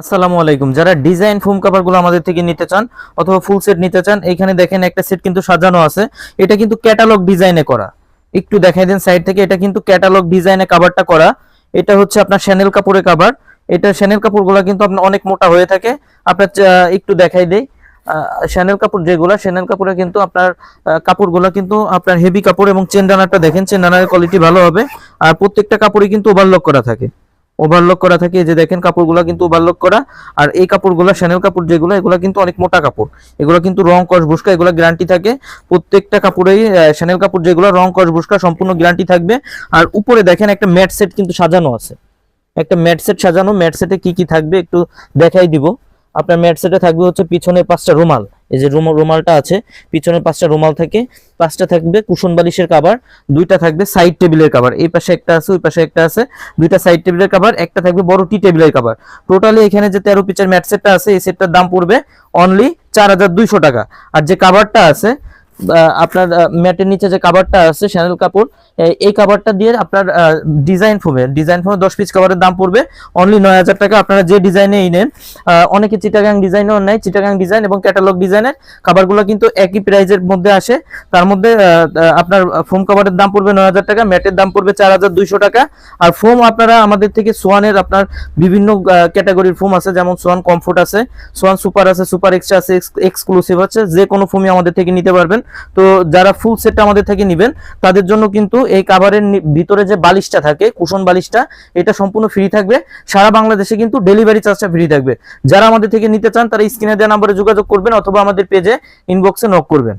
আসসালামু আলাইকুম। যারা ডিজাইন ফোম কাভারগুলো আমাদের থেকে নিতে চান অথবা ফুল সেট নিতে চান, এখানে দেখেন একটা সেট কিন্তু সাজানো আছে। এটা কিন্তু ক্যাটালগ ডিজাইনে করা। একটু দেখাই দেন সাইড থেকে, এটা কিন্তু ক্যাটালগ ডিজাইনে কাভারটা করা। এটা হচ্ছে আপনার শ্যানেল কাপড়ের কাভার এটা শ্যানেল কাপড়গুলো কিন্তু আপনার অনেক মোটা হয়ে থাকে। আপনার একটু দেখাই দেই। শ্যানেল কাপড় যেগুলো শ্যানেল কাপড়ে কিন্তু আপনার কাপড়গুলো কিন্তু আপনার হেভি কাপড় এবং চেন ডানারটা দেখেন চেন ডানারের কোয়ালিটি ভালো হবে। আর প্রত্যেকটা কাপড়ই কিন্তু ওভারলক করা থাকে। ওভারলক করা থাকে। যে দেখেন কাপড়গুলো কিন্তু ওভারলক করা। আর এই কাপড়গুলো শ্যানেল কাপড় যেগুলো, এগুলো কিন্তু অনেক মোটা কাপড়। এগুলো কিন্তু রং কস বুসকা এগুলো গ্যারান্টি থাকে। প্রত্যেকটা কাপড়েই শ্যানেল কাপড় যেগুলো, রং কস বুসকা সম্পূর্ণ গ্যারান্টি থাকবে। আর উপরে দেখেন একটা ম্যাট সেট কিন্তু সাজানো আছে। একটা ম্যাট সেট সাজানো। ম্যাট সেটে কি কি থাকবে একটু দেখাই দিব। আপনার ম্যাট সেটে থাকবে হচ্ছে পিছনে পাঁচটা রুমাল। এই যে রুমাল রুমালটা আছে পিছনে পাঁচটা রুমাল থাকে, পাঁচটা থাকবে কুশন বালিশের কাবার দুইটা থাকবে সাইড টেবিলের কাবার এই পাশে একটা আছে, ওই পাশে একটা আছে, দুইটা সাইড টেবিলের কাভার একটা থাকবে বড় টি টেবিলের কাভার টোটালি এখানে যে তেরো পিচের ম্যাট সেটটা আছে, এই সেটটার দাম পড়বে অনলি চার হাজার দুইশো টাকা। আর যে কাবারটা আছে আপনার ম্যাটের নিচে যে কাভারটা আছে শ্যানেল কাপড় এই- কাভারটা দিয়ে আপনার ডিজাইন ফোমে ডিজাইন ফোমে দশ পিস কাভারের দাম পড়বে। অনলি নয় হাজার টাকা আপনারা যে ডিজাইনে নেন অনেকে চিটাগাং ডিজাইনও নেয় চিটাগাং ডিজাইন এবং ক্যাটালগ ডিজাইনের কাভারগুলো কিন্তু একই প্রাইজের মধ্যে আসে। তার মধ্যে আপনার ফোম কাভারের দাম পড়বে নয় হাজার টাকা ম্যাটের দাম পড়বে চার হাজার দুইশো টাকা। আর ফোম আপনারা আমাদের থেকে সোয়ানের আপনার বিভিন্ন ক্যাটাগরির ফোম আছে, যেমন সোয়ান কমফোর্ট আছে সোয়ান সুপার আছে সুপার এক্সট্রা আছে এক্সক্লুসিভ আছে, যে কোনো ফোমই আমাদের থেকে নিতে পারবেন। তো যারা ফুল সেটটা আমাদের থেকে নেবেন, তাদের জন্য কিন্তু এই কাভারের ভিতরে যে বালিশটা থাকে, কুশন বালিশটা, এটা সম্পূর্ণ ফ্রি থাকবে। সারা বাংলাদেশে কিন্তু ডেলিভারি চার্জটা ফ্রি থাকবে। যারা আমাদের থেকে নিতে চান, তারা স্ক্রিনে দেওয়া নাম্বারে যোগাযোগ করবেন অথবা আমাদের পেজে ইনবক্সে নক করবেন।